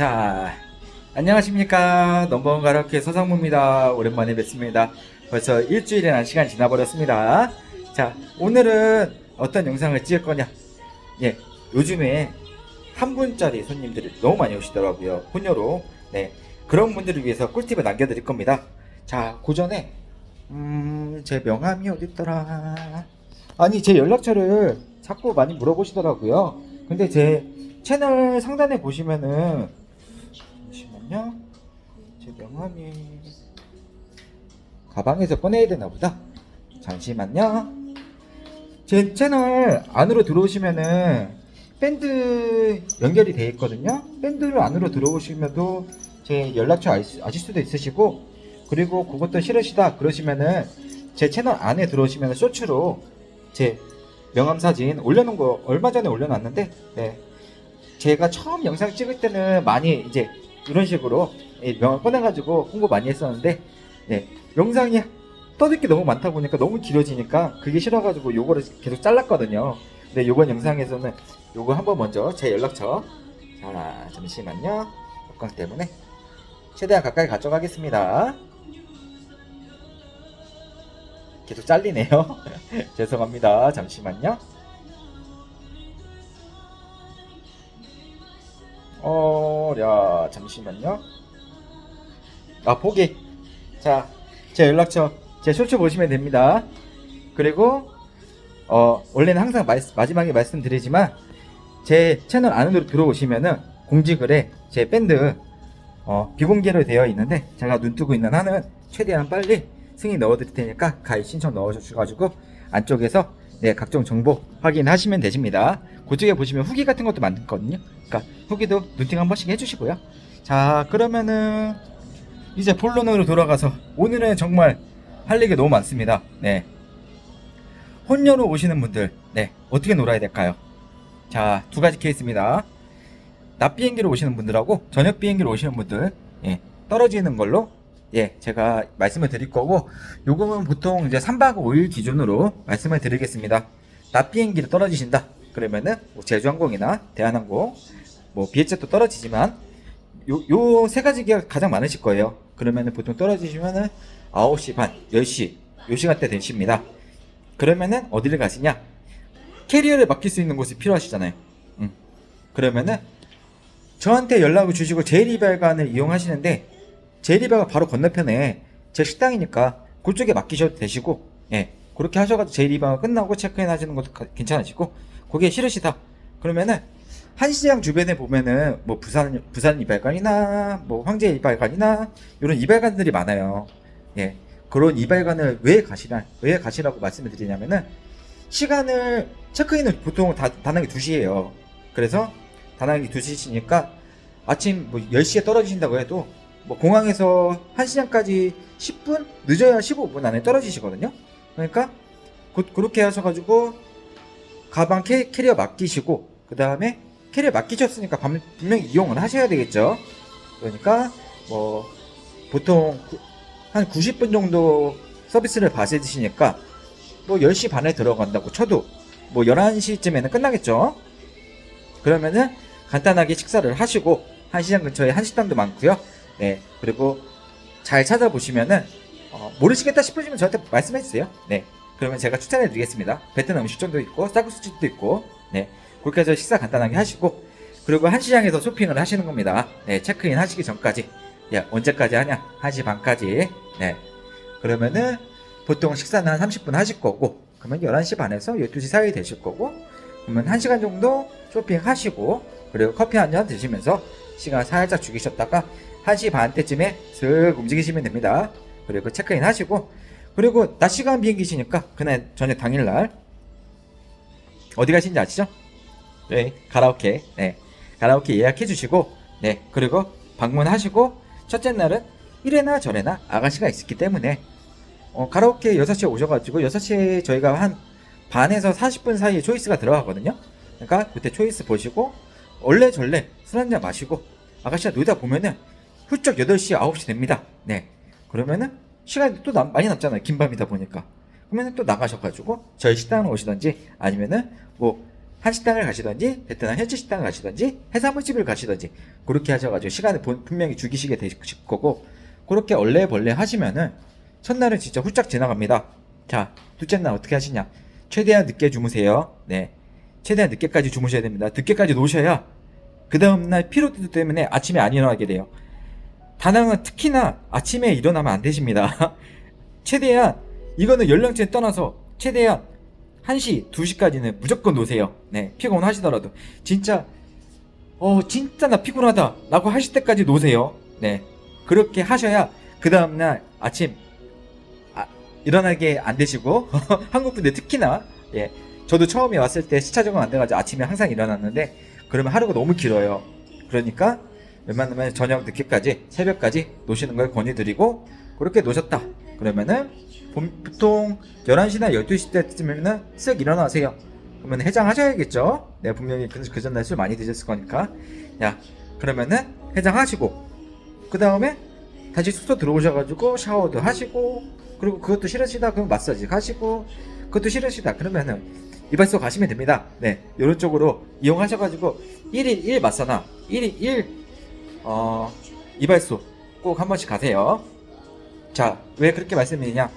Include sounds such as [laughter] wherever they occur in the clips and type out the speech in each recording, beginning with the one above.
자, 안녕하십니까. 넘버원 가라오케 서상무입니다. 오랜만에 뵙습니다. 벌써 일주일이나 시간 지나버렸습니다. 자, 오늘은 어떤 영상을 찍을 거냐? 예, 요즘에 한 분짜리 손님들이 너무 많이 오시더라고요. 혼녀로. 네, 그런 분들을 위해서 꿀팁을 남겨드릴 겁니다. 자, 그 전에, 음, 제 명함이 어딨더라. 아니, 제 연락처를 자꾸 많이 물어보시더라고요. 근데 제 채널 상단에 보시면은, 잠시만요. 제 명함이, 가방에서 꺼내야 되나 보다. 잠시만요. 제 채널 안으로 들어오시면은 밴드 연결이 돼 있거든요. 밴드를 안으로 들어오시면도 제 연락처 아실 수도 있으시고 그리고 그것도 싫으시다 그러시면은 제 채널 안에 들어오시면 쇼츠로 제 명함 사진 올려놓은 거 얼마 전에 올려놨는데 네. 제가 처음 영상 찍을 때는 많이 이제 이런 식으로 이 명함 꺼내가지고 홍보 많이 했었는데 네. 영상이 떠들 게 너무 많다 보니까 너무 길어지니까 그게 싫어가지고 요거를 계속 잘랐거든요. 근데 요번 영상에서는 요거 한번 먼저 제 연락처 자 잠시만요. 역광 때문에 최대한 가까이 가져가겠습니다. 계속 잘리네요. [laughs] 죄송합니다. 잠시만요. 어 랴 잠시만요. 아 포기. 자, 제 연락처 제 쇼츠 보시면 됩니다. 그리고 어 원래는 항상 말- 마지막에 말씀드리지만 제 채널 안으로 들어오시면은 공지글에 제 밴드 어, 비공개로 되어 있는데 제가 눈 뜨고 있는 한은 최대한 빨리 승인 넣어드릴 테니까 가입 신청 넣어주셔가지고 안쪽에서 네 각종 정보 확인하시면 되십니다. 그쪽에 보시면 후기 같은 것도 많거든요. 그러니까 후기도 눈팅 한 번씩 해주시고요. 자 그러면은 이제 본론으로 돌아가서 오늘은 정말 할 얘기 너무 많습니다. 네. 혼녀로 오시는 분들, 네. 어떻게 놀아야 될까요? 자, 두 가지 케이스입니다. 낮 비행기로 오시는 분들하고 저녁 비행기로 오시는 분들, 예. 떨어지는 걸로, 예. 제가 말씀을 드릴 거고, 요금은 보통 이제 3박 5일 기준으로 말씀을 드리겠습니다. 낮 비행기로 떨어지신다. 그러면은 뭐 제주항공이나 대한항공, 뭐 비에jet도 떨어지지만, 요, 요 세 가지가 가장 많으실 거예요. 그러면은 보통 떨어지시면은 9시 반, 10시, 요 시간대 되십니다. 그러면은 어디를 가시냐? 캐리어를 맡길 수 있는 곳이 필요하시잖아요. 음. 그러면은 저한테 연락을 주시고 제리발관을 이용하시는데 제리발관 바로 건너편에 제 식당이니까 그쪽에 맡기셔도 되시고 예 그렇게 하셔가지고 제리발관 끝나고 체크인 하시는 것도 가- 괜찮으시고 그게 싫으시다 그러면은 한시장 주변에 보면은 뭐 부산 부산 이발관이나 뭐 황제 이발관이나 이런 이발관들이 많아요. 예 그런 이발관을 왜 가시라 왜 가시라고 말씀을 드리냐면은 시간을 체크인은 보통 다 다낭이 2시예요. 그래서 다낭이 2시시니까 아침 뭐 10시에 떨어지신다고 해도 뭐 공항에서 한시장까지 10분 늦어야 15분 안에 떨어지시거든요. 그러니까 곧 그렇게 하셔가지고 가방 캐, 캐리어 맡기시고 그 다음에 캐리어 맡기셨으니까 반- 분명히 이용을 하셔야 되겠죠. 그러니까 뭐 보통 구- 한 90분 정도 서비스를 받으시니까 뭐 10시 반에 들어간다고 쳐도 뭐 11시쯤에는 끝나겠죠. 그러면은 간단하게 식사를 하시고 한시장 근처에 한식당도 많고요. 네. 그리고 잘 찾아보시면은 어, 모르시겠다 싶으시면 저한테 말씀해 주세요. 네. 그러면 제가 추천해 드리겠습니다. 베트남 음식점도 있고 쌀국수집도 있고 네. 그렇게 해서 식사 간단하게 하시고 그리고 한시장에서 쇼핑을 하시는 겁니다. 네. 체크인 하시기 전까지 야, 언제까지 하냐? 1시 반까지. 네. 그러면은 보통 식사는 한 30분 하실 거고, 그러면 11시 반에서 12시 사이 되실 거고, 그러면 1시간 정도 쇼핑하시고, 그리고 커피 한 잔 드시면서 시간 살짝 죽이셨다가 1시 반 때쯤에 슬 움직이시면 됩니다. 그리고 체크인 하시고, 그리고 낮 시간 비행기시니까 그날 저녁 당일날 어디 가시는지 아시죠? 네, 가라오케. 네, 가라오케 예약해 주시고, 네, 그리고 방문하시고, 첫째 날은 이래나 저래나 아가씨가 있었기 때문에 어, 가라오케 6시에 오셔가지고 6시에 저희가 한 반에서 40분 사이에 초이스가 들어가거든요. 그러니까 그때 초이스 보시고 원래 절래 술 한잔 마시고 아가씨가 놀다 보면은 훌쩍 8시, 9시 됩니다. 네. 그러면은 시간이 또 남- 많이 남잖아요. 긴 밤이다 보니까. 그러면은 또 나가셔가지고 저희 식당으로 오시던지 아니면은 뭐 한식당을 가시던지 베트남 현지 식당을 가시던지 해산물집을 가시던지 그렇게 하셔가지고 시간을 본- 분명히 죽이시게 되실 거고 그렇게 얼레벌레 하시면은 첫날은 진짜 후딱 지나갑니다. 자 둘째 날 어떻게 하시냐? 최대한 늦게 주무세요. 네, 최대한 늦게까지 주무셔야 됩니다. 늦게까지 노셔야 그 다음날 피로도 때문에 아침에 안 일어나게 돼요. 다낭은 특히나 아침에 일어나면 안 되십니다. [laughs] 최대한 이거는 연령층 떠나서 최대한 1시, 2시까지는 무조건 노세요. 네, 피곤하시더라도 진짜 어 진짜 나 피곤하다 라고 하실 때까지 노세요. 네, 그렇게 하셔야 그 다음 날 아침 아, 일어나게 안 되시고 [laughs] 한국 분들 특히나 예 저도 처음에 왔을 때 시차 적응 안 돼가지고 아침에 항상 일어났는데 그러면 하루가 너무 길어요. 그러니까 웬만하면 저녁 늦게까지 새벽까지 노시는 걸 권유드리고 그렇게 노셨다. 그러면은 봄- 보통 11시나 12시 때쯤에는 쓱 일어나세요. 그러면 해장하셔야겠죠? 네 분명히 그, 그 전날 술 많이 드셨을 거니까. 야 그러면은 해장하시고 그 다음에 다시 숙소 들어오셔가지고 샤워도 하시고 그리고 그것도 싫으시다 그럼 마사지 가시고 그것도 싫으시다 그러면은 이발소 가시면 됩니다. 네 이런 쪽으로 이용하셔가지고 1일 1 마사나 1일 1 어, 이발소 꼭 한 번씩 가세요. 자, 왜 그렇게 말씀드리냐?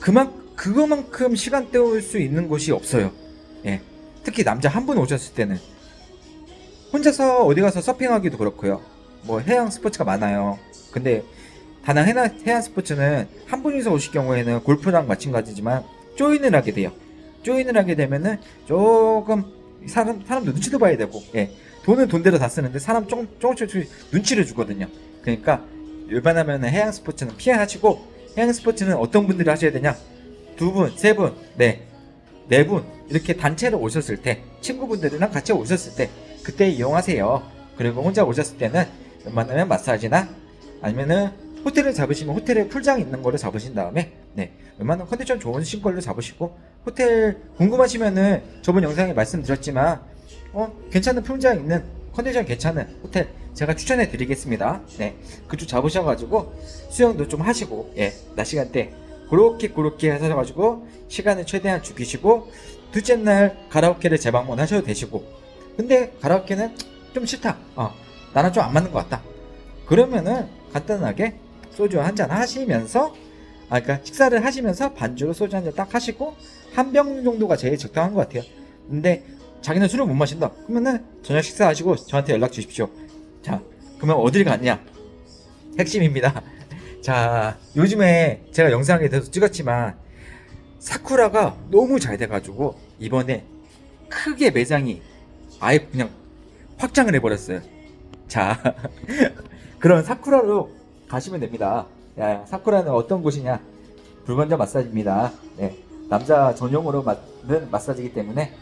그만, 그거만큼 시간 때울 수 있는 곳이 없어요. 예. 특히 남자 한 분 오셨을 때는. 혼자서 어디 가서 서핑하기도 그렇고요. 뭐 해양 스포츠가 많아요. 근데 다낭 해양, 해양 스포츠는 한 분이서 오실 경우에는 골프랑 마찬가지지만 조인을 하게 돼요. 조인을 하게 되면은 조금 사람, 사람도 눈치도 봐야 되고, 예. 돈은 돈대로 다 쓰는데 사람 조금 조금씩 눈치를 주거든요. 그러니까 일반하면 해양 스포츠는 피하시고 해양 스포츠는 어떤 분들이 하셔야 되냐? 두 분, 세 분, 네, 네 분 이렇게 단체로 오셨을 때 친구분들이랑 같이 오셨을 때 그때 이용하세요. 그리고 혼자 오셨을 때는 웬만하면 마사지나 아니면은 호텔을 잡으시면 호텔에 풀장 있는 거를 잡으신 다음에 네 웬만하면 컨디션 좋으신 걸로 잡으시고 호텔 궁금하시면은 저번 영상에 말씀드렸지만 어 괜찮은 풀장 있는 컨디션 괜찮은 호텔 제가 추천해 드리겠습니다. 네 그쪽 잡으셔가지고 수영도 좀 하시고 예 낮 시간대 그렇게 그렇게 하셔가지고 시간을 최대한 죽이시고 둘째 날 가라오케를 재방문하셔도 되시고 근데 가라오케는 좀 싫다. 어 나랑 좀 안 맞는 것 같다. 그러면은 간단하게 소주 한 잔 하시면서 아 그러니까 식사를 하시면서 반주로 소주 한 잔 딱 하시고 한 병 정도가 제일 적당한 것 같아요. 근데 자기는 술을 못 마신다. 그러면은 저녁 식사하시고 저한테 연락 주십시오. 자, 그러면 어딜 갔냐? 핵심입니다. [laughs] 자, 요즘에 제가 영상에 대해서 찍었지만 사쿠라가 너무 잘 돼가지고 이번에 크게 매장이 아예 그냥 확장을 해버렸어요. 자, [laughs] 그런 사쿠라로 가시면 됩니다. 야, 사쿠라는 어떤 곳이냐? 불건조 마사지입니다. 네, 남자 전용으로 만든 마사지이기 때문에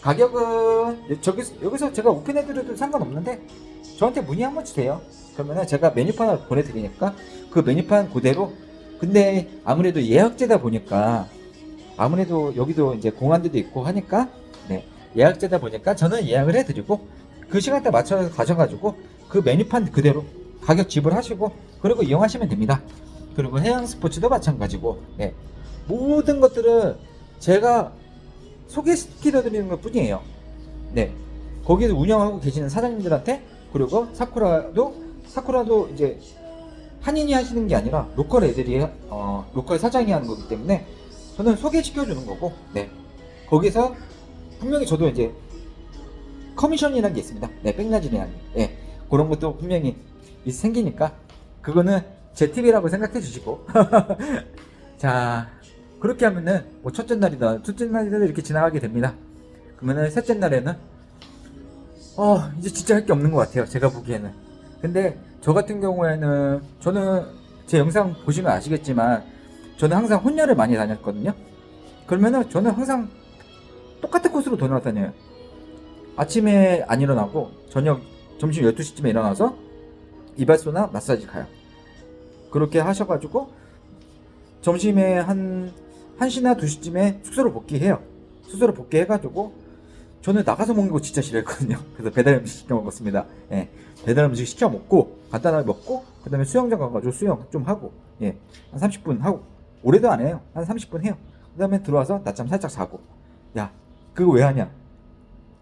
가격은 저기 여기서 제가 오픈해드려도 상관없는데 저한테 문의 한 번 주세요. 그러면은 제가 메뉴판을 보내드리니까 그 메뉴판 그대로 근데 아무래도 예약제다 보니까 아무래도 여기도 이제 공항들도 있고 하니까 네 예약제다 보니까 저는 예약을 해드리고 그 시간대 맞춰서 가셔가지고 그 메뉴판 그대로 가격 지불하시고 그리고 이용하시면 됩니다. 그리고 해양 스포츠도 마찬가지고 네 모든 것들은 제가 소개시켜 드리는 것 뿐이에요. 네. 거기서 운영하고 계시는 사장님들한테 그리고 사쿠라도 사쿠라도 이제 한인이 하시는 게 아니라 로컬 애들이 어, 로컬 사장이 하는 거기 때문에 저는 소개시켜 주는 거고 네. 거기서 분명히 저도 이제 커미션이라는 게 있습니다. 네, 백나진이라는 게. 네. 그런 것도 분명히 있- 생기니까 그거는 제 팁이라고 생각해 주시고 [laughs] 자 그렇게 하면은 뭐 첫째 날이다 둘째 날이다 이렇게 지나가게 됩니다. 그러면은 셋째 날에는 어 이제 진짜 할 게 없는 것 같아요 제가 보기에는. 근데 저 같은 경우에는 저는 제 영상 보시면 아시겠지만 저는 항상 혼혈을 많이 다녔거든요. 그러면은 저는 항상 똑같은 코스로 돌아다녀요. 아침에 안 일어나고 저녁 점심 12시쯤에 일어나서 이발소나 마사지 가요. 그렇게 하셔가지고 점심에 한 1시나 2시쯤에 숙소로 복귀해요. 숙소로 복귀해가지고 저는 나가서 먹는 거 진짜 싫어했거든요. [laughs] 그래서 배달 음식 시켜 먹었습니다. 예. 배달 음식 시켜 먹고 간단하게 먹고 그 다음에 수영장 가가지고 수영 좀 하고 예. 한 30분 하고 오래도 안 해요. 한 30분 해요. 그 다음에 들어와서 낮잠 살짝 자고 야 그거 왜 하냐?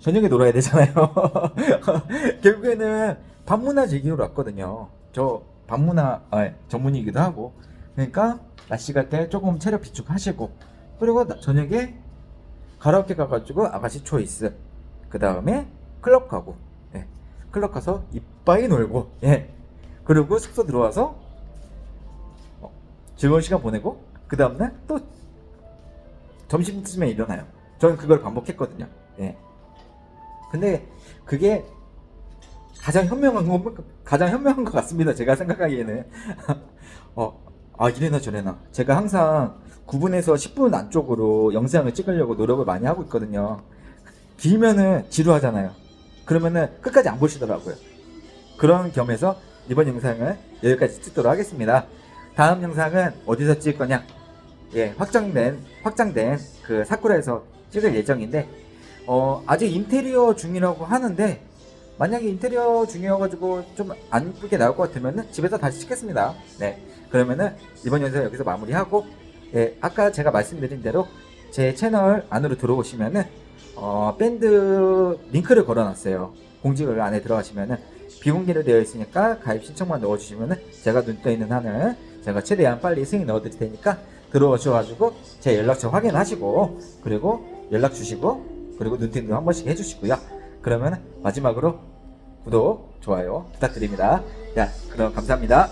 저녁에 놀아야 되잖아요. [laughs] 결국에는 밤문화 즐기러 왔거든요. 저 밤문화 아, 전문이기도 하고. 그러니까 낮 시간 때 조금 체력 비축하시고 그리고 나- 저녁에 가라오케 가가지고 아가씨 초이스 그 다음에 클럽 가고 예. 클럽 가서 이빠이 놀고 예. 그리고 숙소 들어와서 어, 즐거운 시간 보내고 그 다음날 또 점심쯤에 일어나요. 저는 그걸 반복했거든요. 예. 근데 그게 가장 현명한 거 가장 현명한 것 같습니다. 제가 생각하기에는 [laughs] 어, 아 이래나 저래나 제가 항상 9분에서 10분 안쪽으로 영상을 찍으려고 노력을 많이 하고 있거든요. 길면은 지루하잖아요. 그러면은 끝까지 안 보시더라고요. 그런 겸해서 이번 영상을 여기까지 찍도록 하겠습니다. 다음 영상은 어디서 찍을 거냐? 예, 확정된 확장된 그 사쿠라에서 찍을 예정인데 어, 아직 인테리어 중이라고 하는데 만약에 인테리어 중이어가지고 좀 안 이쁘게 나올 것 같으면은 집에서 다시 찍겠습니다. 네, 그러면은 이번 영상 여기서 마무리하고 예, 아까 제가 말씀드린 대로 제 채널 안으로 들어오시면은 어, 밴드 링크를 걸어놨어요. 공지글 안에 들어가시면은 비공개로 되어 있으니까 가입 신청만 넣어주시면은 제가 눈떠 있는 한을 제가 최대한 빨리 승인 넣어드릴 테니까 들어오셔가지고 제 연락처 확인하시고 그리고 연락 주시고 그리고 눈팅도 한 번씩 해주시고요. 그러면 마지막으로 구독, 좋아요 부탁드립니다. 자, 그럼 감사합니다.